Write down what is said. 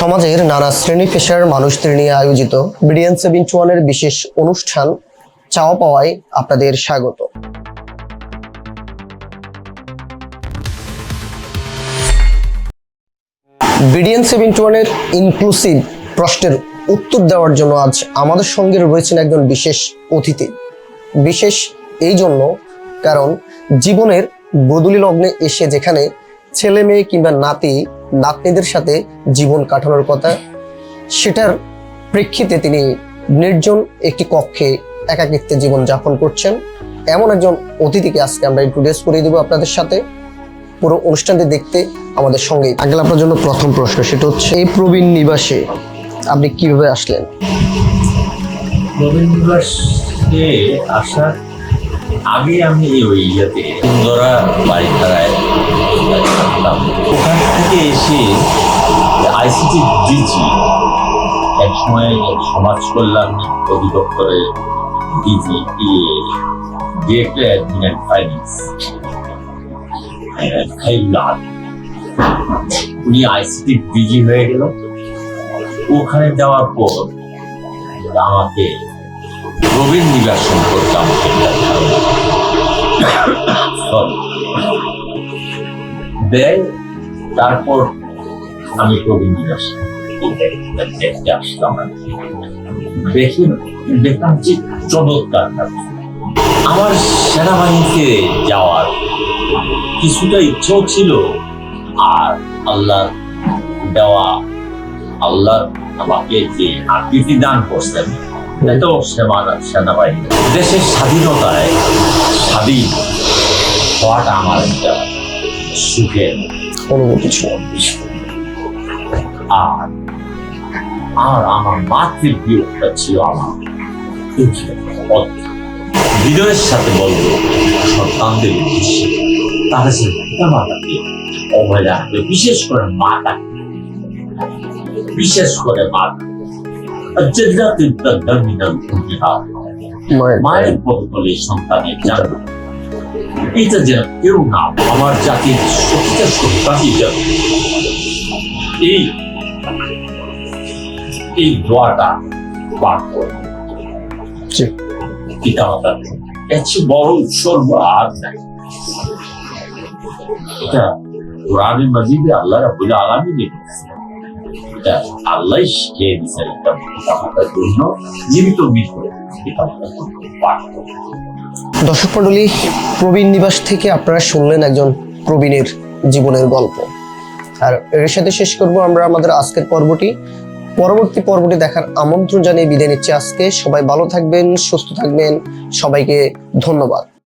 সমাজের নানা শ্রেণি পেশার মানুষদের নিয়ে আয়োজিত বিডিএন সেভেন্টি ওয়ানের বিশেষ অনুষ্ঠান চাওয়া পাওয়ায় আপনাদের স্বাগত। বিডিএন সেভেন্টি ওয়ানের ইনক্লুসিভ প্রশ্নের উত্তর দেওয়ার জন্য আজ আমাদের সঙ্গে রয়েছেন একজন বিশেষ অতিথি। বিশেষ এই জন্য কারণ জীবনের বদলি লগ্নে এসে যেখানে ছেলে মেয়ে কিংবা নাতি নাতনিদের সাথে জীবন কাটানোর কথা। সেটার প্রেক্ষিতে তিনি নির্জন একটি কক্ষে একাকিত্বে জীবন যাপন করছেন। এমন একজন অতিথিকে আজকে আমরা ইন্ট্রোডিউস করে দেবো আপনাদের সাথে। পুরো অনুষ্ঠানটি দেখতে আমাদের সঙ্গেই আগে আপনার জন্য প্রথম প্রশ্ন সেটা হচ্ছে এই প্রবীণ নিবাসে আপনি কীভাবে আসলেন? নবীন দিবসে আসার আগে আমি ওই ইয়েতে সুন্দরা বাড়ি ওখান থেকে এসে আইসিটি ডিজি এক সময় সমাজ কল্যাণ অধিদপ্তরে DG director admin and finance উনি আইসিটি ডিজি হয়ে গেল। ওখানে যাওয়ার পর আমাকে প্রবীণ নিবাস সম্পর্কে আমাকে তারপর আমি প্রবীণ আসলাম। দেখি দেখলাম যে চমৎকার আমার সেনাবাহিনীতে যাওয়ার কিছুটা ইচ্ছেও ছিল, আর আল্লাহ দেওয়া, আল্লাহ আমাকে যে আকৃতি দান করছেন সেনা সেনাবাহিনী দেশের স্বাধীনতায় স্বাধীন হওয়াটা আমার একটা সুখের অনুভূতি ছিল আর আর আমার মাতৃপ্রিয়টা ছিল আমার। হৃদয়ের সাথে বলব সন্তানদের উদ্দেশ্যে। তাদের সে পিতা মাতাকে অবহেলা বিশেষ করে মাতা বিশেষ করে মাতা মায়ের পথ বলে সন্তানের জানা এটা যেন কেউ না আমার জাতির সত্যিটা সন্তানই যেন। এই এই দোয়াটা পাঠ করে। পিতা মাতার এর চেয়ে বড় উৎসর্গ আর নাই এটা কোরআনে মাজিদে আল্লাহ রাবুল আলমী আল্লাহ শিখিয়ে দিচ্ছেন একটা জন্য জীবিত মৃত্যু দর্শক মন্ডলী প্রবীণ নিবাস থেকে আপনারা শুনলেন একজন প্রবীণের জীবনের গল্প। আর এর সাথে শেষ করব আমরা আমাদের আজকের পর্বটি। পরবর্তী পর্বটি দেখার আমন্ত্রণ জানিয়ে বিদায় নিচ্ছি আজকে। সবাই ভালো থাকবেন, সুস্থ থাকবেন। সবাইকে ধন্যবাদ।